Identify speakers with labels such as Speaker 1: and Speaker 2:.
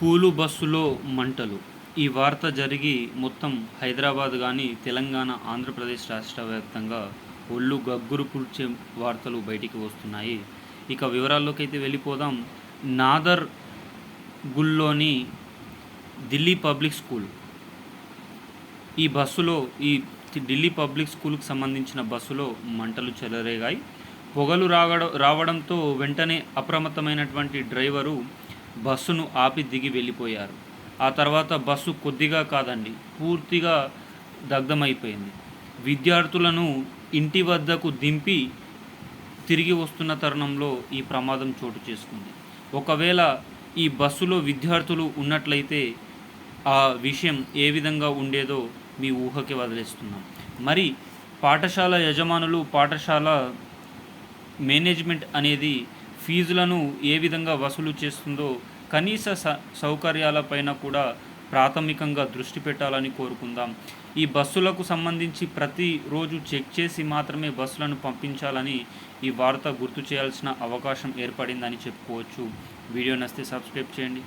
Speaker 1: School బస్సులో మంటలు. ఈ వార్త జరిగి మొత్తం హైదరాబాద్ కానీ తెలంగాణ ఆంధ్రప్రదేశ్ రాష్ట్ర వ్యాప్తంగా ఒళ్ళు గగ్గురు పుడ్చే వార్తలు బయటికి వస్తున్నాయి. ఇక వివరాల్లోకి అయితే వెళ్ళిపోదాం. నాదర్ గుల్లోని ఢిల్లీ పబ్లిక్ స్కూల్. ఈ బస్సులో ఈ ఢిల్లీ పబ్లిక్ స్కూల్కి సంబంధించిన బస్సులో మంటలు చెలరేగాయి. పొగలు రావడం రావడంతో వెంటనే అప్రమత్తమైనటువంటి డ్రైవరు బస్సును ఆపి దిగి వెళ్ళిపోయారు. ఆ తర్వాత బస్సు కొద్దిగా కాదండి పూర్తిగా దగ్ధమైపోయింది. విద్యార్థులను ఇంటి వద్దకు దింపి తిరిగి వస్తున్న తరుణంలో ఈ ప్రమాదం చోటు చేసుకుంది. ఒకవేళ ఈ బస్సులో విద్యార్థులు ఉన్నట్లయితే ఆ విషయం ఏ విధంగా ఉండేదో మీ ఊహకి వదిలేస్తున్నాం. మరి పాఠశాల యజమానులు పాఠశాల మేనేజ్మెంట్ అనేది ఫీజులను ఏ విధంగా వసూలు చేస్తుందో కనీస స సౌకర్యాలపైన కూడా ప్రాథమికంగా దృష్టి పెట్టాలని కోరుకుందాం. ఈ బస్సులకు సంబంధించి ప్రతిరోజు చెక్ చేసి మాత్రమే బస్సులను పంపించాలని ఈ వార్త గుర్తు చేయాల్సిన అవకాశం ఏర్పడిందని చెప్పుకోవచ్చు. వీడియో నస్తే సబ్స్క్రైబ్ చేయండి.